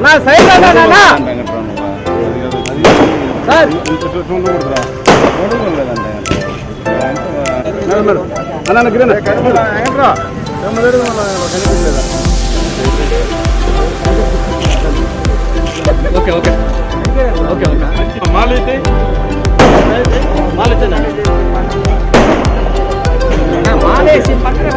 అన్నా సైడ్ రా అన్నా, అన్నా. Sir madam, madam. అన్నా, అన్నా, గిరన్న. ఓకే ఓకే ఓకే ఓకే మాలైతే మాలేసేనా? అన్నా, మాలేసి పక్కన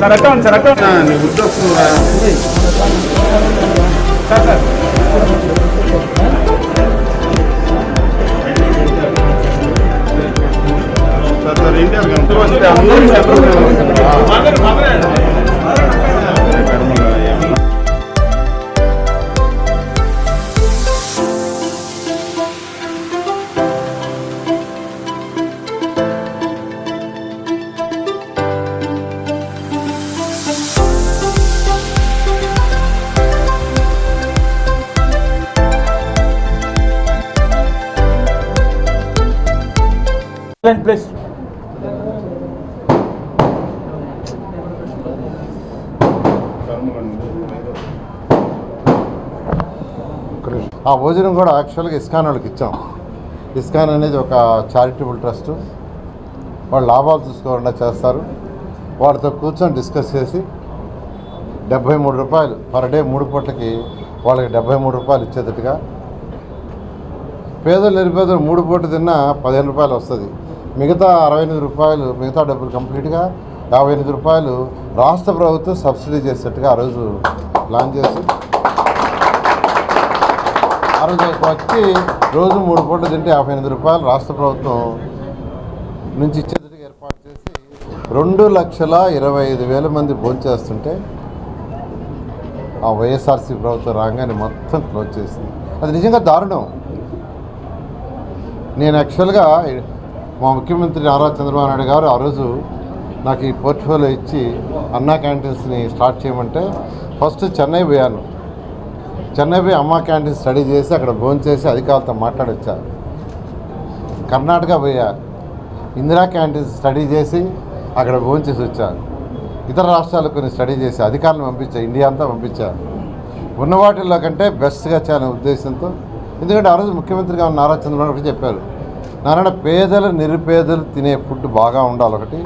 సార్ ఉంది సార్ ఉంది. సార్ సార్ మాట్లాడు, మాట్లాడు. please. ఆ భోజనం కూడా యాక్చువల్గా ఇస్కాన్ వాళ్ళకి ఇచ్చాం. ఇస్కాన్ అనేది ఒక చారిటబుల్ ట్రస్ట్ వాళ్ళు లాభాలు చూసుకోకుండా చేస్తారు. వాళ్ళతో కూర్చొని డిస్కస్ చేసి డెబ్బై మూడు రూపాయలు పర్ డే మూడు పూటకి వాళ్ళకి డెబ్బై మూడు రూపాయలు ఇచ్చేటట్టుగా. పేదలు నిరుపేదలు మూడు పూట తిన్నా పదిహేను రూపాయలు వస్తుంది. మిగతా అరవై ఎనిమిది రూపాయలు మిగతా డబ్బులు కంప్లీట్గా యాభై ఎనిమిది రూపాయలు రాష్ట్ర ప్రభుత్వం సబ్సిడీ చేసేట్టుగా ఆ రోజు ప్లాన్ చేసి ఆ రోజు వచ్చి రోజు మూడు పూటలు తింటే యాభై ఎనిమిది రూపాయలు రాష్ట్ర ప్రభుత్వం నుంచి ఇచ్చేందుకు ఏర్పాటు చేసి రెండు లక్షల ఇరవై ఐదు వేల మంది భోంచేస్తుంటే ఆ వైఎస్ఆర్సీ ప్రభుత్వం రాగానే మొత్తం క్లోజ్ చేసింది. అది నిజంగా దారుణం. నేను యాక్చువల్గా మా ముఖ్యమంత్రి నారా చంద్రబాబు నాయుడు గారు ఆ రోజు నాకు ఈ పోర్ట్ఫోలియో ఇచ్చి అన్నా క్యాంటీన్స్ని స్టార్ట్ చేయమంటే ఫస్ట్ చెన్నై పోయాను. చెన్నై పోయి అమ్మా క్యాంటీన్ స్టడీ చేసి అక్కడ భోజనం చేసి అధికారులతో మాట్లాడొచ్చా. కర్ణాటక పోయా. ఇందిరా క్యాంటీన్ స్టడీ చేసి అక్కడ భోజనం చేసి వచ్చాను ఇతర రాష్ట్రాలు కొన్ని స్టడీ చేసి అధికారులను పంపించా ఇండియా అంతా పంపించా. ఉన్న వాటిల్లో కంటే బెస్ట్గా చేయాలనే ఉద్దేశంతో. ఎందుకంటే ఆ రోజు ముఖ్యమంత్రిగా ఉన్న నారా చంద్రబాబు చెప్పారు. నారాయణ పేదలు నిరుపేదలు తినే ఫుడ్ బాగా ఉండాలి ఒకటి.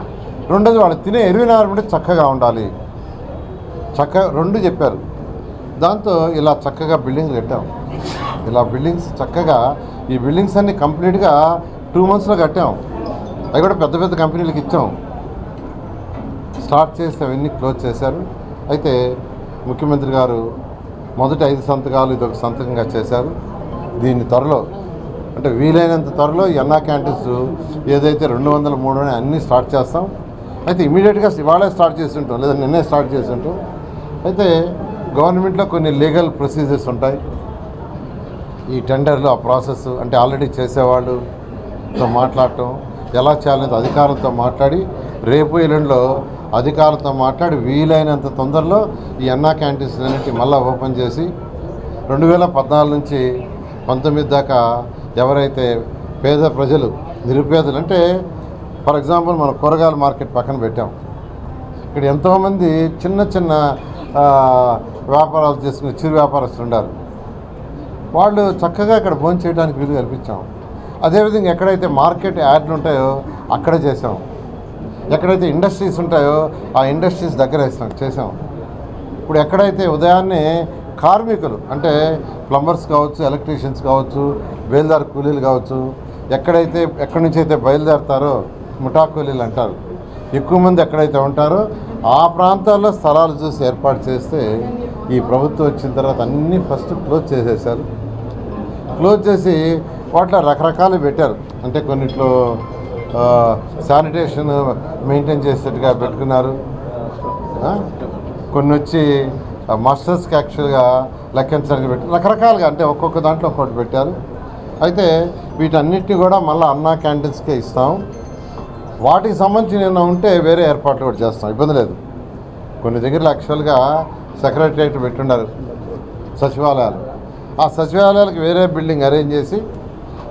రెండోది వాళ్ళు తినే ఎరువినారు చక్కగా ఉండాలి. చక్క రెండు చెప్పారు. దాంతో ఇలా చక్కగా బిల్డింగ్స్ కట్టాం. ఇలా బిల్డింగ్స్ చక్కగా ఈ బిల్డింగ్స్ అన్ని కంప్లీట్గా టూ మంత్స్లో కట్టాం. అవి కూడా పెద్ద పెద్ద కంపెనీలకు ఇచ్చాం. స్టార్ట్ చేసి అవన్నీ క్లోజ్ చేశారు. అయితే ముఖ్యమంత్రి గారు మొదటి ఐదు సంతకాలు ఇదొక సంతకంగా చేశారు. దీన్ని త్వరలో అంటే వీలైనంత త్వరలో ఎన్నా క్యాంటీన్స్ ఏదైతే రెండు వందల మూడు అని అన్నీ స్టార్ట్ చేస్తాం. అయితే ఇమీడియట్గా ఇవాళే స్టార్ట్ చేసి ఉంటాం లేదా నిన్నే స్టార్ట్ చేసి ఉంటాం. అయితే గవర్నమెంట్లో కొన్ని లీగల్ ప్రొసీజర్స్ ఉంటాయి. ఈ టెండర్లు ఆ ప్రాసెస్ అంటే ఆల్రెడీ చేసేవాళ్ళుతో మాట్లాడటం ఎలా చేయాలనేది అధికారులతో మాట్లాడి రేపు ఎల్లుండిలో అధికారులతో మాట్లాడి వీలైనంత తొందరలో ఈ అన్నా క్యాంటీన్స్ అన్నిటి మళ్ళీ ఓపెన్ చేసి రెండు వేల పద్నాలుగు నుంచి పంతొమ్మిది దాకా ఎవరైతే పేద ప్రజలు నిరుపేదలు అంటే ఫర్ ఎగ్జాంపుల్ మనం కూరగాయల మార్కెట్ పక్కన పెట్టాం. ఇక్కడ ఎంతోమంది చిన్న చిన్న వ్యాపారాలు చేసుకునే చిరు వ్యాపారస్తులు ఉన్నారు వాళ్ళు చక్కగా ఇక్కడ భోజనం చేయడానికి వీలు కల్పించాం. అదేవిధంగా ఎక్కడైతే మార్కెట్ యాడ్లు ఉంటాయో అక్కడ చేసాం ఎక్కడైతే ఇండస్ట్రీస్ ఉంటాయో ఆ ఇండస్ట్రీస్ దగ్గర వేసాం చేసాం ఇప్పుడు ఎక్కడైతే ఉదయాన్నే కార్మికులు అంటే ప్లంబర్స్ కావచ్చు ఎలక్ట్రీషియన్స్ కావచ్చు బయలుదేరు కూలీలు కావచ్చు ఎక్కడైతే ఎక్కడి నుంచి అయితే బయలుదేరతారో ముఠా కూలీలు అంటారు. ఎక్కువ మంది ఎక్కడైతే ఉంటారో ఆ ప్రాంతాల్లో స్థలాలు చూసి ఏర్పాటు చేస్తే ఈ ప్రభుత్వం వచ్చిన తర్వాత అన్నీ ఫస్ట్ క్లోజ్ చేసేసారు క్లోజ్ చేసి వాటిలో రకరకాలు పెట్టారు. అంటే కొన్నిట్లో శానిటేషన్ మెయింటైన్ చేసేట్టుగా పెట్టుకున్నారు. కొన్ని వచ్చి మాస్టర్స్కి యాక్చువల్గా లెక్కించడానికి పెట్టి రకరకాలుగా అంటే ఒక్కొక్క దాంట్లో ఒక్కొక్కటి పెట్టారు. అయితే వీటన్నిటిని కూడా మళ్ళీ అన్నా క్యాంటీన్స్కే ఇస్తాం. వాటికి సంబంధించి నిన్న ఉంటే వేరే ఏర్పాట్లు కూడా చేస్తాం ఇబ్బంది లేదు. కొన్ని దగ్గర యాక్చువల్గా సెక్రటరియట్ పెట్టుండారు సచివాలయాలు. ఆ సచివాలయాలకు వేరే బిల్డింగ్ అరేంజ్ చేసి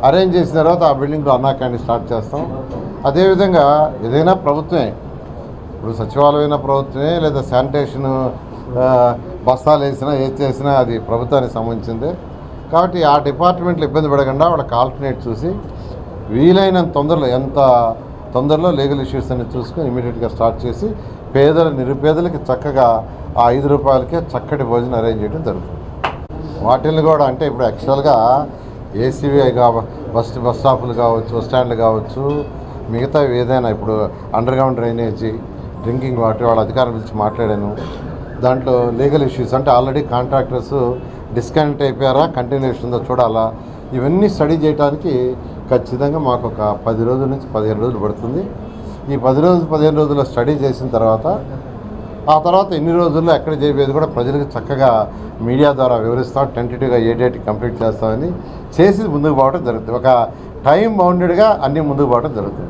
అరేంజ్ చేసిన తర్వాత ఆ బిల్డింగ్లో అన్నా క్యాంటీన్ స్టార్ట్ చేస్తాం. అదేవిధంగా ఏదైనా ప్రభుత్వమే ఇప్పుడు సచివాలయమైన ప్రభుత్వమే లేదా శానిటేషన్ బస్తాలు వేసినా ఏది చేసినా అది ప్రభుత్వానికి సంబంధించిందే. కాబట్టి ఆ డిపార్ట్మెంట్లు ఇబ్బంది పడకుండా వాళ్ళకి ఆల్టర్నేట్ చూసి వీలైనంత తొందరలో ఎంత తొందరలో లీగల్ ఇష్యూస్ అన్ని చూసుకొని ఇమీడియట్గా స్టార్ట్ చేసి పేదల నిరుపేదలకి చక్కగా ఆ ఐదు రూపాయలకే చక్కటి భోజనం అరేంజ్ చేయడం జరుగుతుంది. వాటిని కూడా అంటే ఇప్పుడు యాక్చువల్గా ఏసీవీ కావ బస్ బస్ స్టాపులు కావచ్చు బస్ స్టాండ్లు కావచ్చు మిగతా ఏదైనా ఇప్పుడు underground drainage drinking water వాళ్ళ అధికారుల గురించి మాట్లాడాను. దాంట్లో లీగల్ ఇష్యూస్ అంటే ఆల్రెడీ కాంట్రాక్టర్స్ డిస్కనెక్ట్ అయిపోయారా కంటిన్యూషన్ ఉందో చూడాలా. ఇవన్నీ స్టడీ చేయడానికి ఖచ్చితంగా మాకు ఒక పది రోజుల నుంచి పదిహేను రోజులు పడుతుంది. ఈ పది రోజులు పదిహేను రోజుల్లో స్టడీ చేసిన తర్వాత ఆ తర్వాత ఎన్ని రోజుల్లో ఎక్కడ చేయబోయేది కూడా ప్రజలకు చక్కగా మీడియా ద్వారా వివరిస్తాం టెంటేటివ్గా ఏ డేట్ కంప్లీట్ చేస్తామని చేసి ముందుకు పోవడం జరుగుతుంది. ఒక టైం బౌండెడ్గా అన్నీ ముందుకు పోవడం జరుగుతుంది.